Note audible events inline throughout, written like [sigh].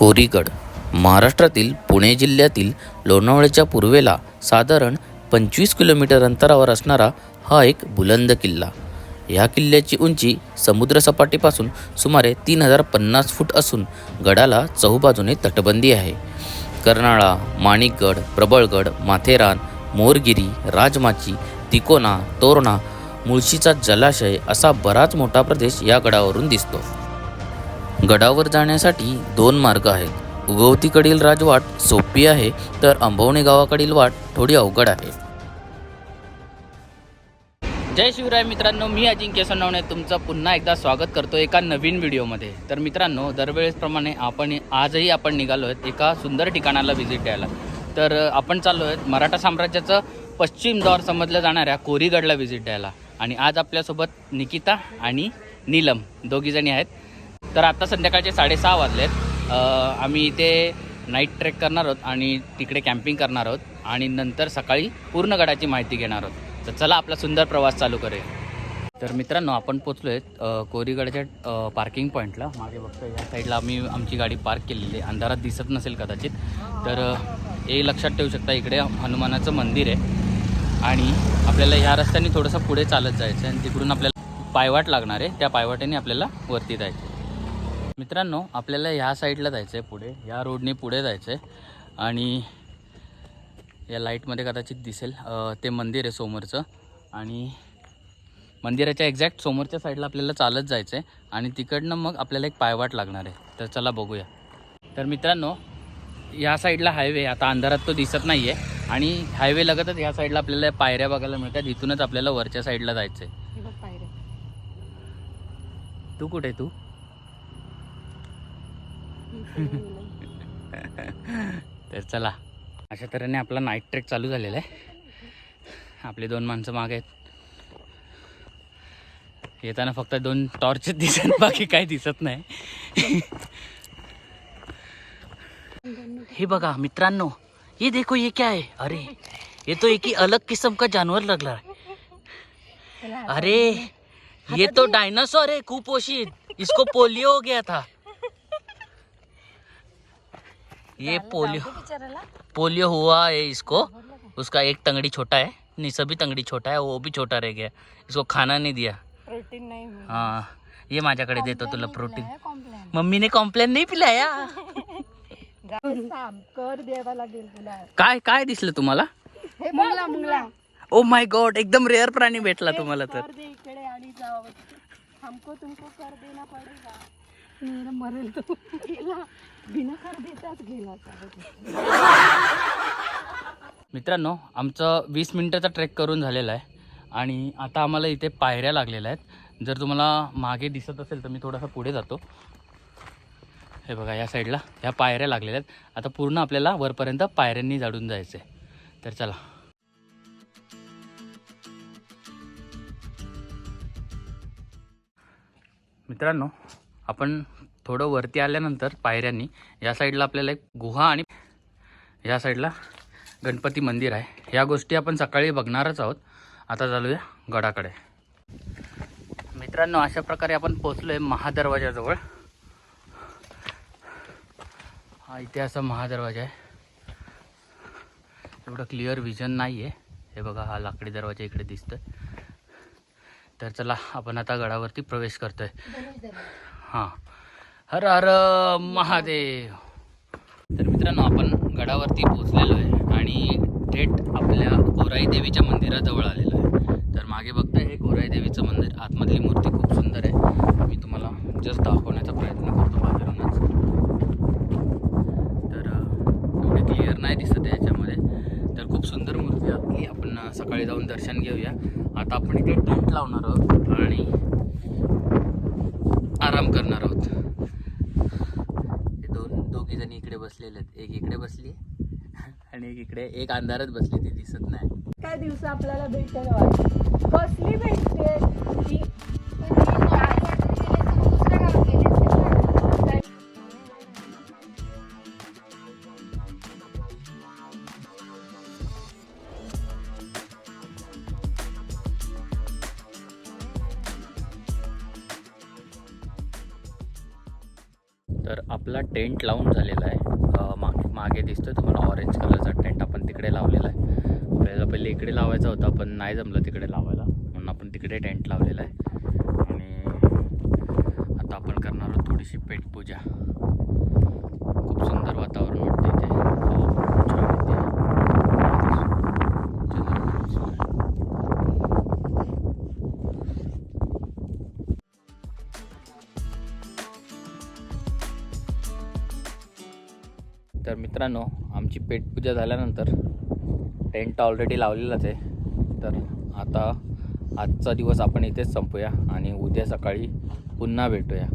कोरीगड महाराष्ट्रातील पुणे जिल्ह्यातील लोणावळ्याच्या पूर्वेला साधारण पंचवीस किलोमीटर अंतरावर असणारा हा एक बुलंद किल्ला. ह्या किल्ल्याची उंची समुद्रसपाटीपासून सुमारे तीन हजार पन्नास फूट असून गडाला चहूबाजूने तटबंदी आहे. कर्नाळा माणिकगड प्रबळगड माथेरान मोरगिरी राजमाची तिकोना तोरणा मुळशीचा जलाशय असा बराच मोठा प्रदेश या गडावरून दिसतो. गडावर जाण्यासाठी दोन मार्ग आहेत. उगवतीकडील राजवाट सोपी आहे तर अंबवणे गावाकडील वाट थोडी अवघड आहे. जय शिवराय मित्रांनो मी अजिंक्य सोनवणे. तुमचं पुन्हा एकदा स्वागत करतो एका नवीन व्हिडिओमध्ये. तर मित्रांनो दरवेळेसप्रमाणे आपण आजही आपण निघालो आहेत एका सुंदर ठिकाणाला व्हिजिट द्यायला. तर आपण चाललो आहेत मराठा साम्राज्याचं पश्चिम दौर समजल्या जाणाऱ्या कोरीगडला व्हिजिट द्यायला. आणि आज आपल्यासोबत निकिता आणि नीलम दोघीजणी आहेत. तर आता संध्याकाळचे साडेसहा वाजले आहेत आम्ही इथे नाईट ट्रेक करणार आहोत आणि तिकडे कॅम्पिंग करणार आहोत आणि नंतर सकाळी पूर्ण गडाची माहिती घेणार आहोत. तर चला आपला सुंदर प्रवास चालू करूया. तर मित्रांनो आपण पोचलो आहेत कोरीगडच्या पार्किंग पॉईंटला मागे बघतो या साईडला आम्ही आमची गाडी पार्क केलेली आहे. अंधारात दिसत नसेल कदाचित. तर हे लक्षात ठेवू शकता इकडे हनुमानाचं मंदिर आहे. आणि आपल्याला ह्या रस्त्याने थोडंसं पुढे चालत जायचं आहे आणि तिकडून आपल्याला पायवाट लागणार आहे. त्या पायवाटेने आपल्याला वरती जायचं मित्रांनो आपल्याला ह्या साईडला जायचं आहे पुढे. ह्या रोडने पुढे जायचं आहे आणि या लाईटमध्ये कदाचित दिसेल ते मंदिर आहे समोरचं. आणि मंदिराच्या एक्झॅक्ट समोरच्या साईडला आपल्याला चालत जायचं आहे आणि तिकडनं मग आपल्याला एक पायवाट लागणार आहे. तर चला बघूया. तर मित्रांनो या साईडला हायवे आता अंधारात तो दिसत नाही आहे आणि हायवे लगतच ह्या साईडला आपल्याला पायऱ्या बघायला मिळतात. इथूनच आपल्याला वरच्या साईडला जायचं आहे. तू कुठे तू? तर चला. अशा तऱ्हेने आपला नाईट ट्रेक चालू झालेला आहे. आपली दोन माणसं मागे आहेत. येताना फक्त दोन टॉर्च दिसत बाकी काही दिसत नाही. हे बघा मित्रांनो ये देखो ये क्या है? अरे ये तो एक ही अलग किस्म का जानवर लग रहा है. अरे ये तो डायनासोर है कुपोषित. इसको पोलियो हो गया था. ये पोलियो बिचाराला. पोलियो हुआ है इसको। उसका एक तंगड़ी छोटा है नहीं सभी तंगड़ी छोटा है वो भी छोटा रह गया। इसको खाना नहीं दिया। प्रोटीन नाही. हाँ ये माझ्याकडे देतो तुला प्रोटीन। complain. मम्मीने कॉम्प्लेन नाही पिलाया? [laughs] काय काय दिसलं तुम्हाला? Mongla Mongla. Oh my God एकदम रेअर प्राणी भेटला तुम्हाला तर. हमको तुमको कर देना पडेगा. मेरा मरेल तो. [laughs] गेला देताच गेला मित्रांनो आमचं वीस मिनिटाचा ट्रेक करून झालेला आहे आणि आता आम्हाला इथे पायऱ्या लागलेल्या आहेत. जर तुम्हाला मागे दिसत असेल तर मी थोडासा पुढे जातो. हे बघा या साईडला ह्या पायऱ्या लागलेल्या आहेत. आता पूर्ण आपल्याला वरपर्यंत पायऱ्यांनी जाडून जायचं आहे. तर चला. मित्रांनो आपण थोडं वरती आल्यानंतर पायऱ्यांनी या साईडला आपल्याला एक गुहा आणि या साईडला गणपती मंदिर आहे. या गोष्टी आपण सकाळी बघणारच आहोत. आता चालूया गडाकडे. मित्रांनो अशा प्रकारे आपण पोचलो आहे महादरवाजाजवळ हा इथे असा महादरवाजा आहे. एवढं क्लिअर विजन नाही आहे हे बघा हा लाकडी दरवाजा इकडे दिसतोय. तर चला आपण आता गडावरती प्रवेश करतोय. हां. हर हर महादेव. तर मित्रांनो आपण गडावरती पोचलेलो आहे आणि थेट आपल्या गोराई देवीच्या मंदिराजवळ आलेलो आहे. तर मागे बघताय हे गोराई देवीचं मंदिर आतमधली मूर्ती खूप सुंदर आहे. मी तुम्हाला जस्ट दाखवण्याचा प्रयत्न करतो बाहेरूनच. तर एवढी क्लिअर नाही दिसत आहे याच्यामध्ये. तर खूप सुंदर मूर्ती आपली आपण सकाळी जाऊन दर्शन घेऊया. आता आपण इथे टेंट लावणार आहोत आणि आराम करणार आहोत हे दोन दोघी जणी इकडे बसलेले आहेत एक इकडे बसली आणि एक इकडे एक अंधारात बसली ती दिसत नाही. काय दिवस आपल्याला भेटेल कसली भेटते? ती तर आपला टेंट लावून झालेला आहे. मागे मागे दिसतोय तुम्हाला ऑरेंज कलरचा टेंट आपण तिकडे लावलेला आहे. आपल्याला पहिले इकडे लावायचा होता पण नाही जमलं तिकडे लावायला. म्हणून आपण तिकडे टेंट लावलेला आहे. आणि आता आपण करणार आहोत थोडीशी पेटपूजा. खूप सुंदर वातावरण वाटते मित्रांनो आमची पेटपूजा झाल्यानंतर टेंट ऑलरेडी लावलेलाच आहे. तर आता आजचा दिवस आपण इथेच संपूया आणि उद्या सकाळी पुन्हा भेटूया.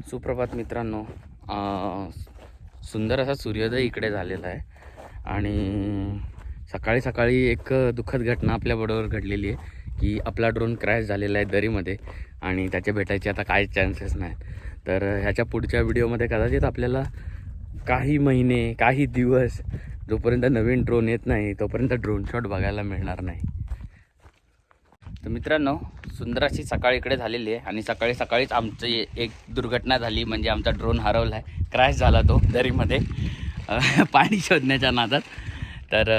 सुप्रभात मित्रांनो. सुंदर असा सूर्योदय इकडे झालेला आहे. आणि सकाळी सकाळी एक दुःखद घटना आपल्याबरोबर घडलेली आहे की आपला ड्रोन क्रॅश झालेला आहे दरीमध्ये आणि त्याचे भेटायचे आता काय चान्सेस नाहीत. तर ह्याच्या पुढच्या व्हिडिओमध्ये कदाचित आपल्याला काही महिने काही दिवस जोपर्यंत नवीन ड्रोन येत नाही तोपर्यंत ड्रोन शॉट बघायला मिळणार नाही. तर मित्रांनो सुंदर अशी सकाळीकडे झालेली आहे आणि सकाळी सकाळीच आमची एक दुर्घटना झाली म्हणजे आमचा ड्रोन हरवला आहे क्रॅश झाला तो दरीमध्ये. [laughs] पाणी शोधण्याच्या नादात. तर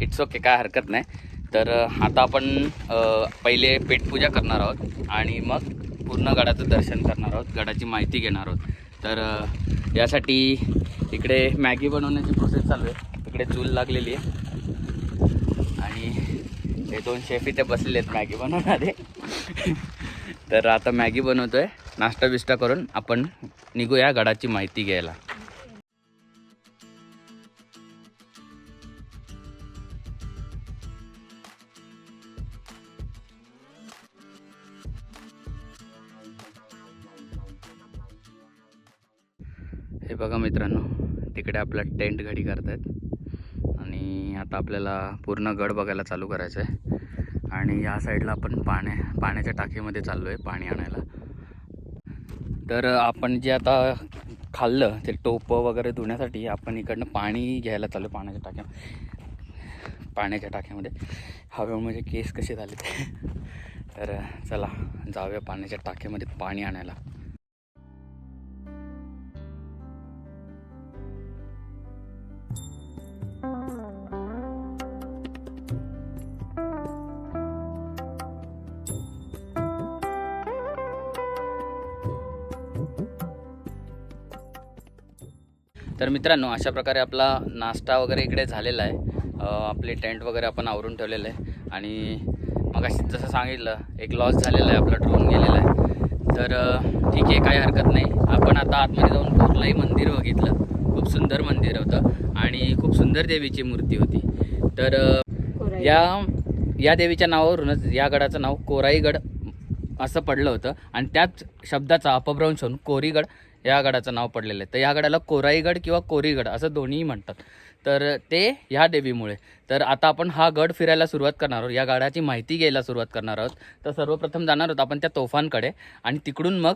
इट्स ओके काय हरकत नाही. तर आता आपण पहिले पेटपूजा करणार आहोत आणि मग पूर्ण गडाचं दर्शन करणार आहोत गडाची माहिती घेणार आहोत. तर यासाठी इकडे मॅगी बनवण्याची प्रोसेस चालू आहे. इकडे चूल लागलेली आहे. हे दोन शेफ इथे बसलेले आहेत मॅगी बनवणारे. तर आता मॅगी बनवतोय नाश्ता बिष्टा करून आपण निघूया गडाची माहिती घ्यायला. हे बघा मित्रांनो तिकडे आपला टेंट घडी करतायत. आणि आता आपल्याला पूर्ण गड बघायला चालू करायचं आहे. आणि या साईडला आपण पाण्या पाण्याच्या टाकीमध्ये चाललो आहे पाणी आणायला. तर आपण जे आता खाल्लं ते टोपं वगैरे धुण्यासाठी आपण इकडनं पाणी घ्यायला चाललो आहे पाण्याच्या टाक्या पाण्याच्या टाक्यामध्ये. हवेमुळे म्हणजे केस कसे झाले ते तर चला जाऊया पाण्याच्या टाक्यामध्ये पाणी आणायला. मित्रांनो अशा प्रकारे आपला नाश्ता वगैरे इकडे झालेला आहे. आपले टेंट वगैरे आपण आवरून ठेवलेलं आहे. आणि मग जसं सांगितलं एक लॉस झालेला आहे आपला ड्रोन गेलेला आहे. तर ठीक आहे काही हरकत नाही. आपण आता आतमध्ये जाऊन कोरलाई मंदिर बघितलं. खूप सुंदर मंदिर होतं. आणि खूप सुंदर देवीची मूर्ती होती. तर या या देवीच्या नावावरूनच या गडाचं नाव कोराईगड असं पडलं होतं. आणि त्याच शब्दाचा अपभ्रंश होऊन कोरीगड या गडाचं नाव पडलेलं आहे. तर या गडाला कोराईगड किंवा कोरीगड असं दोन्हीही म्हणतात. तर ते ह्या देवीमुळे. तर आता आपण हा गड फिरायला सुरुवात करणार आहोत. या गडाची माहिती घ्यायला सुरुवात करणार आहोत. तर सर्वप्रथम जाणार आहोत आपण त्या तोफांकडे. आणि तिकडून मग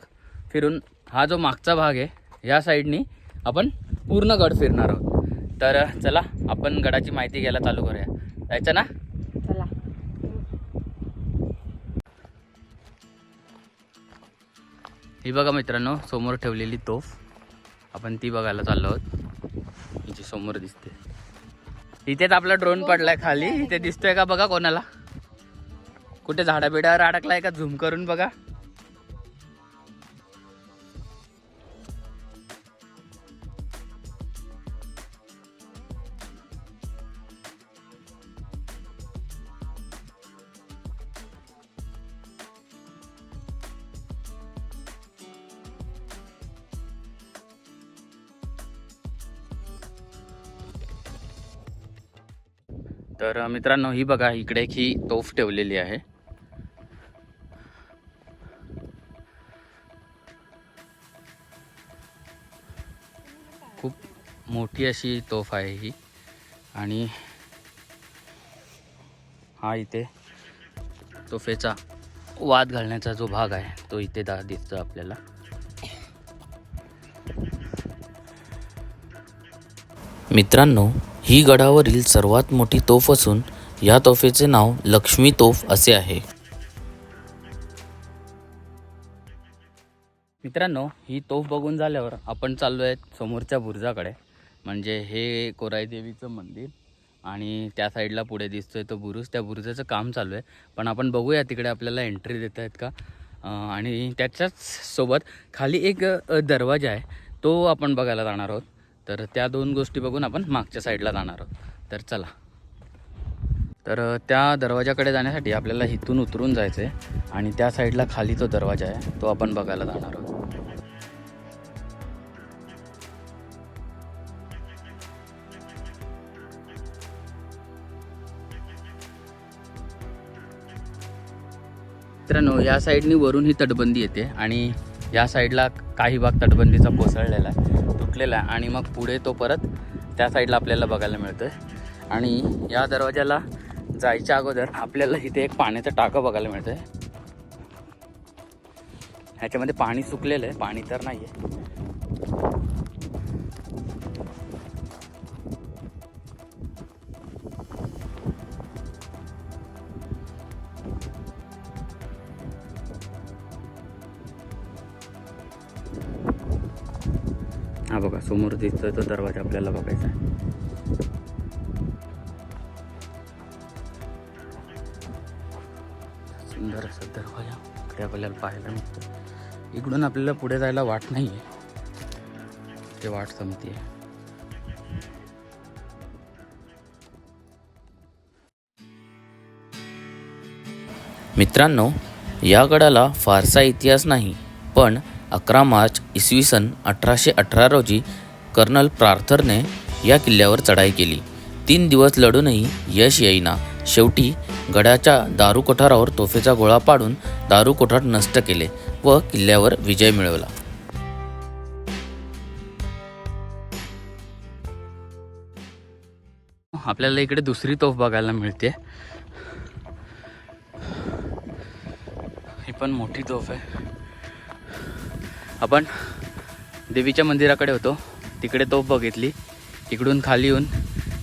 फिरून हा जो मागचा भाग आहे या साईडनी आपण पूर्ण गड फिरणार आहोत. तर चला आपण गडाची माहिती घ्यायला चालू करूया. जायचं ना? ही बघा मित्रांनो समोर ठेवलेली तोफ. आपण ती बघायला चाललो आहोत. हिची समोर दिसते. इथेच आपला ड्रोन पडलाय खाली. इथे दिसतोय का बघा कोणाला? कुठे झाडाबिडावर अडकलाय का? झूम करून बघा. तर मित्रांनो ही बघा इकडे एक ही तोफ ठेवलेली आहे. खूप मोठी अशी तोफ आहे ही. आणि हा इथे तोफेचा वाद घालण्याचा जो भाग आहे तो इथे दा दिसतो आपल्याला. मित्रांनो ही गडावरील सर्वात मोठी तोफ असून या तोफेचे नाव लक्ष्मी तोफ असे आहे. मित्रांनो ही तोफ बघून झाल्यावर आपण चाललो आहेत समोरच्या बुरुजाकडे. म्हणजे हे कोराई देवीचं मंदिर आणि त्या साईडला पुढे दिसतोय तो बुरुज. त्या बुरुजाचं काम चालू आहे. पण आपण बघूया तिकडे आपल्याला एंट्री देत आहेत का? आणि त्याच्याच सोबत खाली एक दरवाजा आहे. तो आपण बघायला जाणार आहोत. तर त्या दोन गोष्टी बघून आपण मागच्या साईडला जाणार आहोत. तर चला. तर त्या दरवाजाकडे जाण्यासाठी आपल्याला इथून उतरून जायचं आहे आणि त्या साईडला खाली तो दरवाजा आहे तो आपण बघायला जाणार आहोत. मित्रांनो या साईडनी वरून ही तटबंदी येते आणि या साईडला काही भाग तटबंदीचा कोसळलेला आहे. सुटलेला आहे आणि मग पुढे तो परत त्या साईडला आपल्याला बघायला मिळतोय. आणि या दरवाज्याला जायच्या अगोदर आपल्याला इथे एक पाण्याचं टाकं बघायला मिळतंय. ह्याच्यामध्ये पाणी सुकलेलं आहे. पाणी तर नाही आहे बघा दिसतोय तो दरवाजा आपल्याला बघायचा आहे. सुंदर असा दरवाजा. इकडे आपल्याला पाहायला मिळतो. इकडून आपल्याला पुढे जायला वाट नाही आहे ते वाट संपते मित्रांनो या गडाला फारसा इतिहास नाही पण अकरा मार्च इसवी सन अठराशे अठरा रोजी कर्नल प्रार्थरने या किल्ल्यावर चढाई केली. तीन दिवस लढूनही यश येईना. शेवटी गडाच्या दारू कोठारावर तोफेचा गोळा पाडून दारू कोठार नष्ट केले व किल्ल्यावर विजय मिळवला. आपल्याला इकडे दुसरी तोफ बघायला मिळते. ही पण मोठी तोफ आहे. आपण देवीच्या मंदिराकडे होतो. तिकडे तोफ बघितली. इकडून खाली येऊन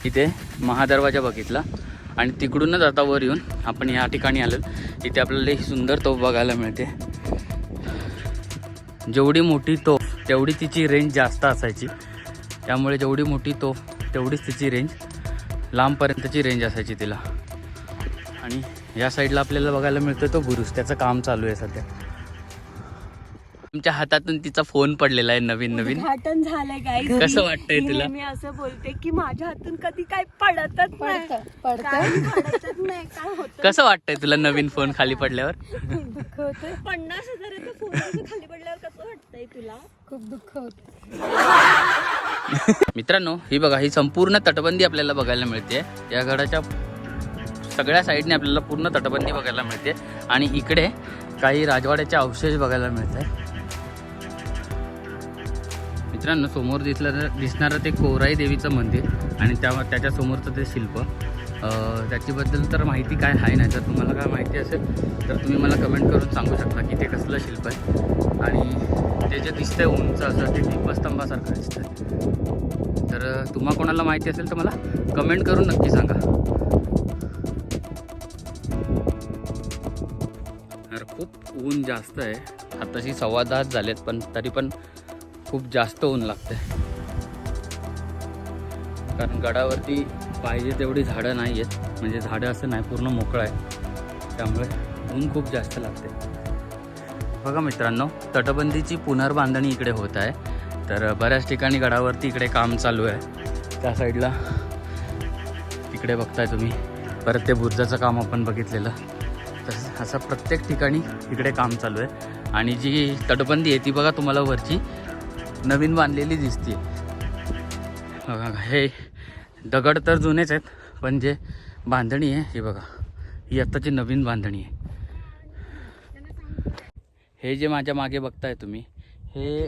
इथे महादरवाजा बघितला. आणि तिकडूनच आता वर येऊन आपण या ठिकाणी आलो. इथे आपल्याला ही सुंदर तोफ बघायला मिळते. जेवढी मोठी तोफ तेवढी तिची रेंज जास्त असायची. त्यामुळे जेवढी मोठी तोफ तेवढीच तिची रेंज लांबपर्यंतची रेंज असायची तिला. आणि या साईडला आपल्याला बघायला मिळतो तो बुरुज. त्याचं काम चालू आहे सध्या. तुमच्या हातातून तिचा फोन पडलेला आहे नवीन नवीन. उद्घाटन झालंय गाईज कसं वाटतंय तुला? मी असं बोलते की माझ्या हातून कधी काय पडतच नाही. पडतं काय पडतच नाही काय होत कसं वाटतंय तुला नवीन फोन खाली पडल्यावर? दुःख होतं पन्नास हजाराचा फोन खाली पडल्यावर कसं वाटतंय तुला? खूप दुःख होतं मित्रांनो ही बघा ही संपूर्ण तटबंदी आपल्याला बघायला मिळते. या गडाच्या सगळ्या साईडने आपल्याला पूर्ण तटबंदी बघायला मिळते. आणि इकडे काही राजवाड्याचे अवशेष बघायला मिळत मित्रांनो समोर दिसलं दिसणारं ते कोराई देवीचं मंदिर आणि त्या त्याच्यासमोरचं ते शिल्प. त्याच्याबद्दल तर माहिती काय आहे नाही जर तुम्हाला काय माहिती असेल तर तुम्ही मला कमेंट करून सांगू शकता की ते कसलं शिल्प आहे. आणि ते जे दिसतंय उंच असं ते दीपस्तंभासारखं दिसतंय. तर तुम्हाला तुम्हा कोणाला माहिती असेल तर मला कमेंट करून नक्की सांगा. खूप ऊन जास्त आहे. आताशी सव्वा दहाच झालेत पण तरी पण खूप जास्त ऊन लागतं कारण गडावरती पाहिजे तेवढी झाडं नाही आहेत म्हणजे झाडं असं नाही पूर्ण मोकळं आहे. त्यामुळे ऊन खूप जास्त लागते बघा मित्रांनो तटबंदीची पुनर्बांधणी इकडे होत आहे. तर बऱ्याच ठिकाणी गडावरती इकडे काम चालू आहे. त्या साईडला तिकडे बघताय तुम्ही. परत ते बुर्जाचं काम आपण बघितलेलं. तर असं प्रत्येक ठिकाणी इकडे काम चालू आहे. आणि जी तटबंदी आहे ती बघा तुम्हाला वरची. नवीन बांधलेली दिसते बघा हे दगड तर जुनेच आहेत पण जे बांधणी आहे हे बघा ही आत्ताची नवीन बांधणी आहे. हे जे माझ्या मागे बघताय तुम्ही हे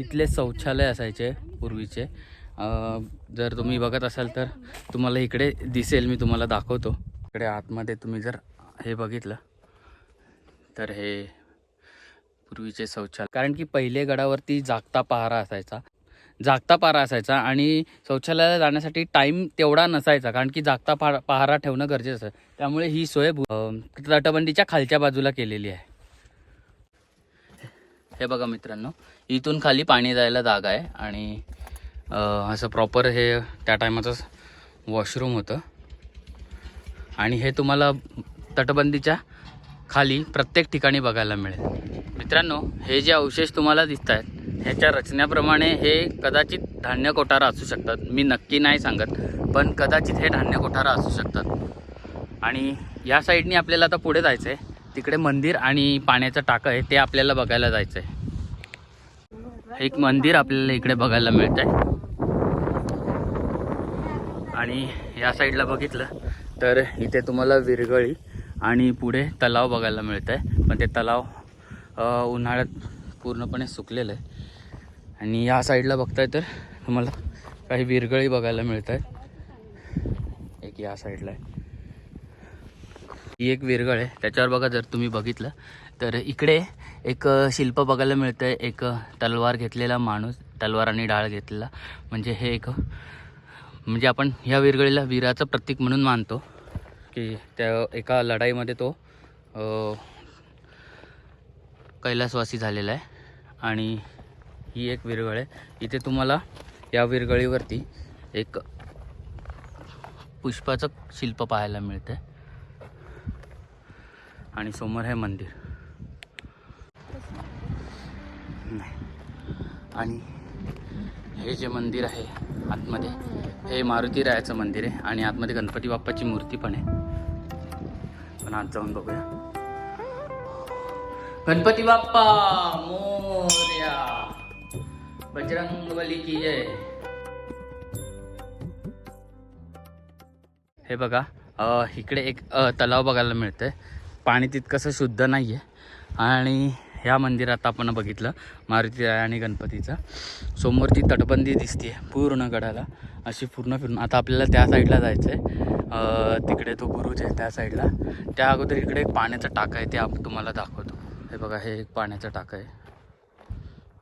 इथले शौचालय असायचे पूर्वीचे. जर तुम्ही बघत असाल तर तुम्हाला इकडे दिसेल मी तुम्हाला दाखवतो. इकडे आतमध्ये तुम्ही जर हे बघितलं तर हे पूर्वीचे शौचालय. कारण की पहिले गडावरती जागता पहारा असायचा. जागता पहारा असायचा आणि शौचालयाला जाण्यासाठी टाईम तेवढा नसायचा. कारण की जागता पहा पहारा ठेवणं गरजेचं आहे त्यामुळे ही सोय तटबंदीच्या खालच्या बाजूला केलेली आहे. हे बघा मित्रांनो इथून खाली पाणी जायला जागा आहे आणि असं प्रॉपर हे त्या टायमाचं वॉशरूम होतं. आणि हे तुम्हाला तटबंदीच्या खाली प्रत्येक ठिकाणी बघायला मिळेल. मित्रांनो हे जे अवशेष तुम्हाला दिसत आहेत ह्याच्या रचनेप्रमाणे हे कदाचित धान्य कोठारा असू शकतात. मी नक्की नाही सांगत पण कदाचित हे धान्य कोठारा असू शकतात. आणि या साईडनी आपल्याला आता पुढे जायचं आहे तिकडे मंदिर आणि पाण्याचं टाकं आहे ते आपल्याला बघायला जायचं आहे एक मंदिर आपल्याला इकडे बघायला मिळत आहे आणि या साईडला बघितलं तर इथे तुम्हाला विरगळी आणि पुढे तलाव बघायला मिळत आहे पण ते तलाव उन्हाळ्यात पूर्णपणे सुकलेलं आहे. आणि या साईडला बघताय तर तुम्हाला काही विरगळी बघायला मिळत आहेत एक या साईडला आहे. ही एक विरगळ आहे. त्याच्यावर बघा जर तुम्ही बघितलं तर इकडे एक शिल्प बघायला मिळतं आहे एक तलवार घेतलेला माणूस तलवार आणि डाळ घेतलेला. म्हणजे हे एक म्हणजे आपण ह्या विरगळीला वीराचं प्रतीक म्हणून मानतो. की त्या एका लढाईमध्ये तो कैलासवासी झालेला आहे. आणि ही एक विरगळ आहे. इथे तुम्हाला या विरगळीवरती एक पुष्पाचं शिल्प पाहायला मिळतं आणि समोर हे मंदिर. आणि हे जे मंदिर आहे आतमध्ये हे मारुती रायाचं मंदिर आहे. आणि आतमध्ये गणपती बाप्पाची मूर्ती पण आहे. पण आज जाऊन बघूया. गणपती बाप्पा मोर्या. बजरंग बली की जय. हे बघा इकडे एक तलाव बघायला मिळतंय. पाणी तितकंसं शुद्ध नाही आहे आणि ह्या मंदिरात आपण बघितलं मारुती राय आणि गणपतीचं. समोर ती तटबंदी दिसते पूर्ण गडाला. अशी पूर्ण फिरून आता आपल्याला त्या साईडला जायचं आहे तिकडे तो बुरुज आहे त्या साईडला त्या अगोदर इकडे एक पाण्याचा टाका आहे ते आप तुम्हाला दाखवतो. हे बघा हे एक पाण्याचा टाका आहे.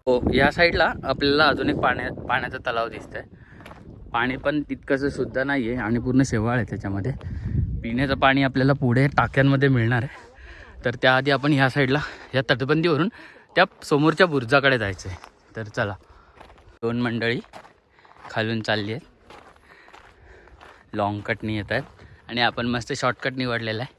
हो या साईडला आपल्याला अजून एक पाण्या पाण्याचा तलाव दिसतंय. पाणी पण तितकंसं सुद्धा नाही आहे आणि पूर्ण शेवाळ आहे त्याच्यामध्ये. पिण्याचं पाणी आपल्याला पुढे टाक्यांमध्ये मिळणार आहे. तर त्याआधी आपण ह्या साईडला या तटबंदीवरून त्या समोरच्या बुर्जाकडे जायचं आहे तर चला दोन मंडळी खालून चालली आहेत. लॉंग कटनी येत आहेत आणि आपण मस्त शॉर्टकट निवडलेला आहे.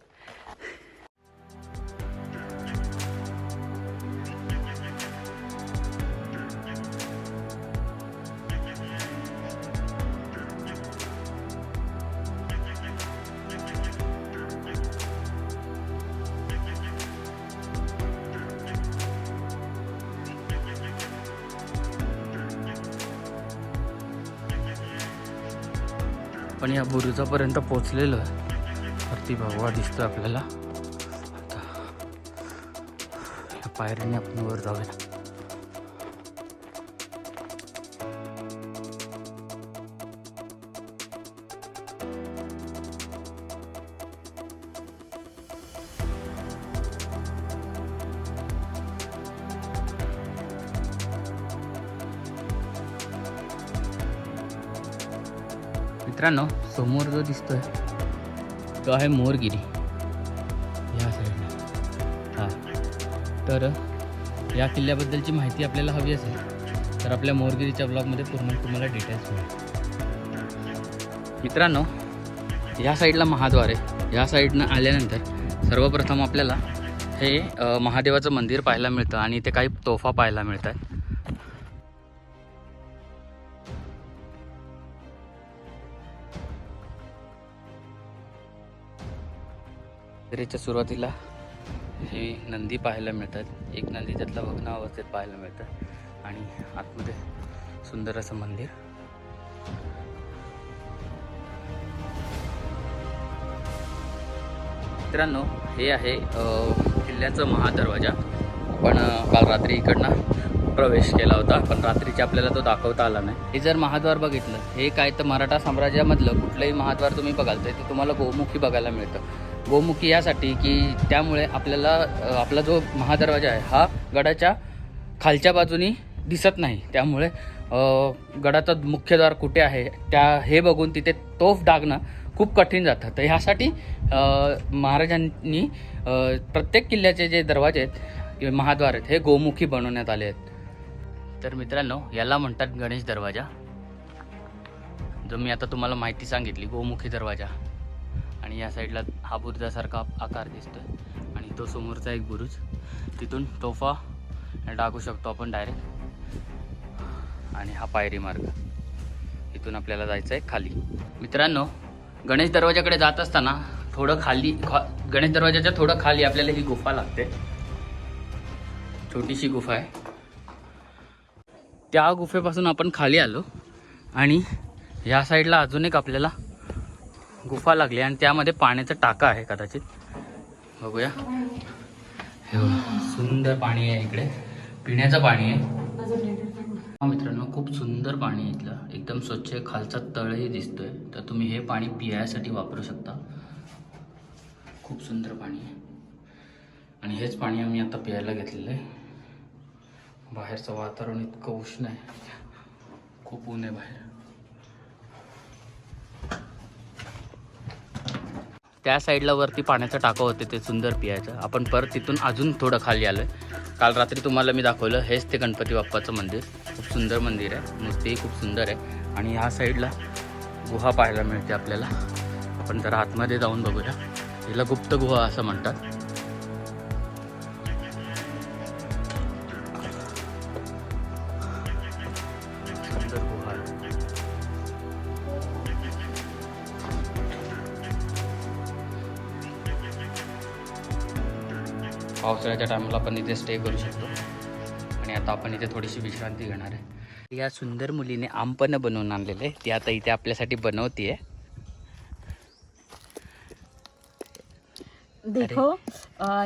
या बुरुजापर्यंत पोचलेलो आहे. वरती भगवा दिसतोय आपल्याला. आता या पायऱ्याने आपण वर जाऊया. मित्रांनो समोर जो दिसतोय तो आहे मोरगिरी. ह्या साईडला हां. तर या किल्ल्याबद्दलची माहिती आपल्याला हवी असेल तर आपल्या मोरगिरीच्या ब्लॉगमध्ये पूर्ण तुम्हाला डिटेल्स मिळेल. मित्रांनो या साईडला महाद्वार आहे. या साईडनं आल्यानंतर सर्वप्रथम आपल्याला हे महादेवाचं मंदिर पाहायला मिळतं आणि इथे काही तोफा पाहायला मिळतात. यात्रेच्या सुरुवातीला हे नंदी पाहायला मिळतात. एक नंदी त्यातला भग्न अवस्थेत पाहायला मिळतं. आणि आतमध्ये सुंदर असं मंदिर. मित्रांनो हे आहे किल्ल्याचं महादरवाजा. आपण काल रात्री इकडनं प्रवेश केला होता पण रात्रीचे आपल्याला तो दाखवता आला नाही. हे जर महाद्वार बघितलं हे काय तर मराठा साम्राज्यामधलं कुठलंही महाद्वार तुम्ही बघाल तर ते तुम्हाला गोमुखी बघायला मिळतं. गोमुखी यासाठी की त्यामुळे आपल्याला आपला जो महादरवाजा आहे हा गडाच्या खालच्या बाजूनी दिसत नाही. त्यामुळे गडाचं मुख्य द्वार कुठे आहे त्या हे बघून तिथे तोफ डागणं खूप कठीण जातं. तर ह्यासाठी महाराजांनी प्रत्येक किल्ल्याचे जे दरवाजे आहेत किंवा महाद्वार आहेत हे गोमुखी बनवण्यात आले आहेत. तर मित्रांनो याला म्हणतात गणेश दरवाजा. जो मी आता तुम्हाला माहिती सांगितली गोमुखी दरवाजा. आणि या साईडला हा बुरुजासारखा आकार दिसतोय. आणि तो समोरचा एक बुरुज तिथून तोफा टाकू शकतो आपण डायरेक्ट आणि हा पायरी मार्ग. इथून आपल्याला जायचं आहे खाली. मित्रांनो गणेश दरवाजाकडे जात असताना थोडं खाली खा गणेश दरवाजाच्या थोडं खाली आपल्याला ही गुफा लागते. छोटीशी गुफा आहे. त्या गुफेपासून आपण खाली आलो. आणि ह्या साईडला अजून एक आपल्याला गुफा लागली आणि त्यामध्ये पाण्याचा टाका आहे कदाचित. बघूया. सुंदर पाणी आहे इकडे. पिण्याचं पाणी आहे. हा मित्रांनो खूप सुंदर पाणी आहे इथलं. एकदम स्वच्छ खालचा तळही दिसतोय. तर तुम्ही हे पाणी पियासाठी वापरू शकता. खूप सुंदर पाणी आहे. आणि हेच पाणी आम्ही आता प्यायला घेतलेलं आहे. बाहेरचं वातावरण इतकं उष्ण आहे. खूप ऊन आहे बाहेर. त्या साईडला वरती पाण्याचं टाकं होते ते सुंदर पियाचं. आपण परत तिथून अजून थोडं खाली आलो आहे काल रात्री तुम्हाला मी दाखवलं हेच ते गणपती बाप्पाचं मंदिर. खूप सुंदर मंदिर आहे. मूर्तीही खूप सुंदर आहे. आणि ह्या साईडला गुहा पाहायला मिळते आपल्याला. आपण जरा आतमध्ये जाऊन बघूया. हिला गुप्त गुहा असं म्हणतात. पावसाळ्याच्या टायमाला आपण इथे स्टे करू शकतो. आणि आता आपण इथे थोडीशी विश्रांती घेणार आहे. या सुंदर मुलीने आमपन्न बनवून आणलेलं ती आता इथे आपल्यासाठी बनवतीये. देखो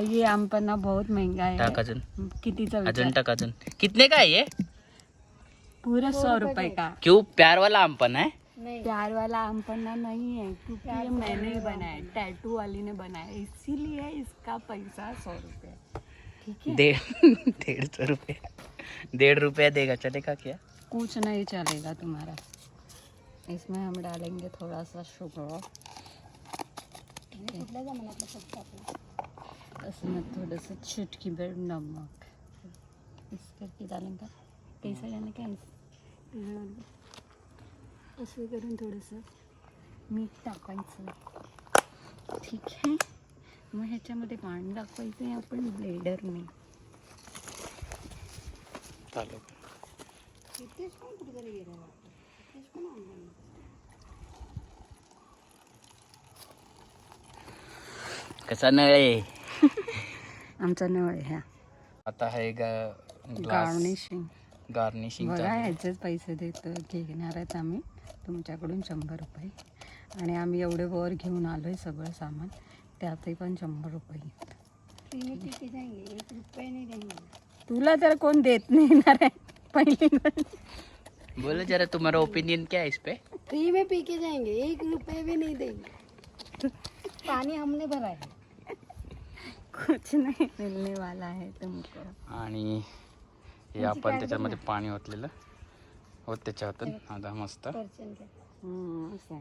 ये आम पन्ना बहुत महंगा है टाक अजून. कितीचा अजून विचार टाक अजून. कितने का है ये? पूरा सौ रुपए का? क्यों प्यार वाला आमपन है प्यार वाला आम पन्ना नहीं है क्योंकि ये मैंने ही बनाया टैटू वाली ने बनाया इसीलिए इसका पैसा सौ ठीक है? डेढ़ [laughs] डेढ़ सौ रुपये। डेढ़ रुपया देगा चलेगा क्या? कुछ नहीं चलेगा तुम्हारा। इसमें हम डालेंगे थोड़ा सा शुगर इसमें थोड़ा सा चुटकी भर नमक। इस करके डालेंगे। कैसा जाने का असं करून थोडंसं. मीठ टाकायचं. ठीक आहे. मग ह्याच्यामध्ये पाणी टाकायचं आहे आपण ब्लेडरने. चालू कसा नळ? आहे आमचा नळ आहे ह्या आता आहे ग्लास गार्निशिंग गार्निशिंग बघा ह्याचेच पैसे देतो. घेणार आहेत आम्ही. तुमच्याकडून शंभर रुपये. आणि आम्ही एवढे वर घेऊन आलो आहे सगळं सामान. त्यातही पण शंभर रुपये तुला तर कोण देत नाही येणार आहे? पहिली. बोलो जरा तुम्हारा ओपिनियन क्या है इस पे? फ्री में पी के जाएंगे एक रुपए भी नहीं देंगे पानी हमने भरा है. कुछ नहीं मिलने वाला है तुमको आणि हे आपण त्याच्यामध्ये पाणी ओतलेलं. होत त्याच्यातून आता मस्त। हम्म, असं.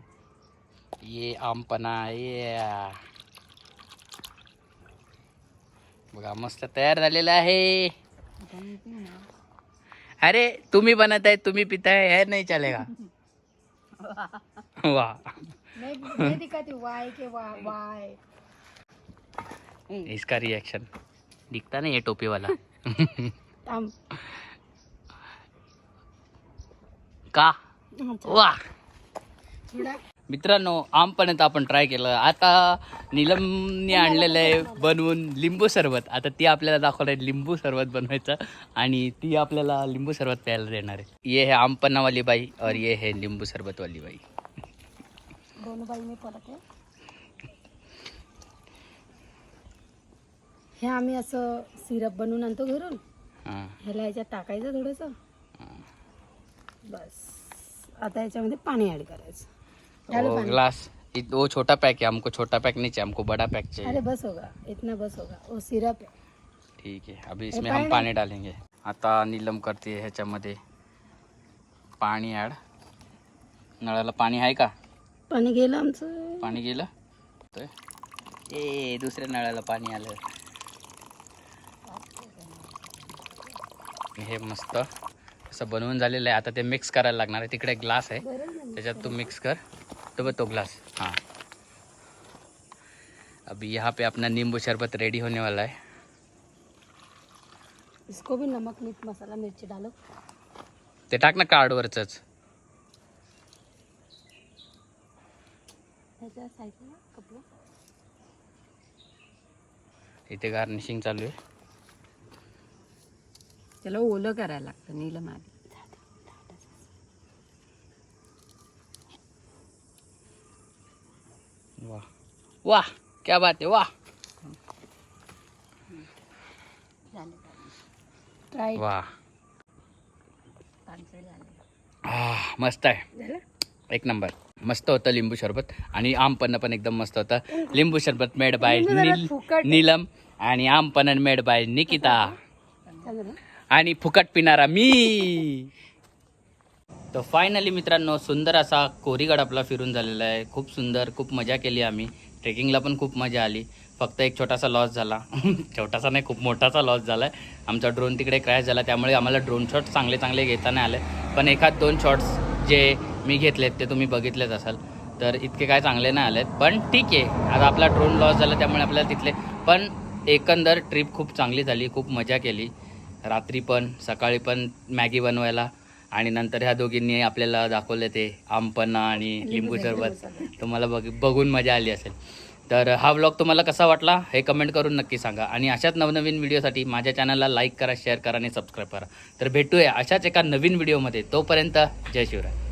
ये आमपना ये। बघा मस्त तयार झालेलं आहे। आता मी पिणार. अरे तुम्ही बनत आहे तुम्ही पिताय हे नाही चलेगा। [laughs] वा। मैं मैं दिखाती वाई के वा वाई इसका रिएक्शन दिखता नहीं ये टोपी वाला हम [laughs] का? वा. मित्रांनो आम पण आपण ट्राय केलं. आता नीलमने आणलेलं आहे बनवून लिंबू सरबत. आता ती आपल्याला दाखवलं आहे लिंबू सरबत बनवायचं आणि ती आपल्याला लिंबू सरबत प्यायला देणार आहे. ये है आमपन्ना वाली बाई और ये है लिंबू सरबत वाली बाई. दोनों बाई में फरक आहे हे आम्ही असं सिरप बनवून आणतो घरून. हां. ह्याला याच्यात टाकायचं थोडंसं. बस. आता याच्यामध्ये पाणी ऍड करायचं. ग्लास इत- वो छोटा पैक है हमको छोटा पैक नहीं चाहिए हमको बड़ा पैक चाहिए. अरे बस होगा इतना बस होगा. वो सिरप है. ठीक आहे अभी इसमें हम पाणी डालेंगे. आता नीलम करते ह्याच्यामध्ये पाणी ॲड नळाला पाणी आहे का? पाणी गेलं आमचं. पाणी गेलं? तर ए दुसऱ्या नळाला पाणी आलं. हे मस्त. असं बनवून झालेलं आहे. आता ते मिक्स करायला लागणार आहे. तिकडे ग्लास आहे. त्याच्यात तू मिक्स कर. तो बघ तो ग्लास हाँ. अभी यहाँ पे अपना नींबू शरबत रेडी होने वाला है. इसको भी नमक मिर्च मसाला मिर्ची डालो। ते टाक ना कार्डवरच इथे गार्निशिंग चालू आहे. त्याला ओलं करायला लागतं नीलम आधी वाह. वाह क्या बात आहे वाह. आह, मस्त आहे. एक नंबर. मस्त होतं लिंबू सरबत आणि आमपन्न पण एकदम मस्त होतं. लिंबू सरबत मेड बाय नील फुकट. नीलम आणि आमपन्न मेड बाय निकिता? आणि फुकट पिणारा मी. तर फायनली मित्रांनो सुंदर असा कोरीगड आपला फिरून झालेला आहे. खूप सुंदर खूप मजा केली आम्ही. ट्रेकिंगला पण खूप मजा आली. फक्त एक छोटासा लॉस झाला. [laughs] छोटासा नाही खूप मोठासा लॉस झाला आहे आमचा ड्रोन तिकडे क्रॅश झाला. त्यामुळे आम्हाला ड्रोन शॉट्स चांगले चांगले घेता नाही आले. पण एखाद दोन शॉट्स जे मी घेतलेत ते तुम्ही बघितलेच असाल. तर इतके काय चांगले नाही आलेत. पण ठीक आहे. आता आपला ड्रोन लॉस झाला त्यामुळे आपल्याला तिथले पण एकंदर ट्रिप खूप चांगली झाली. खूप मजा केली. रात्री पण सकाळी पण मॅगी बनवायला. आणि नंतर ह्या दोघींनी आपल्याला दाखवले ते आमपन्ना आणि लिंबू सरबत. तुम्हाला बघ बघून मजा आली असेल. तर हा व्लॉग तुम्हाला कसा वाटला हे कमेंट करून नक्की सांगा. आणि अशाच नवनवीन व्हिडिओसाठी माझ्या चॅनलला लाईक करा शेअर करा आणि सबस्क्राईब करा. तर भेटूया अशाच एका नवीन व्हिडिओमध्ये तोपर्यंत जय शिवराय.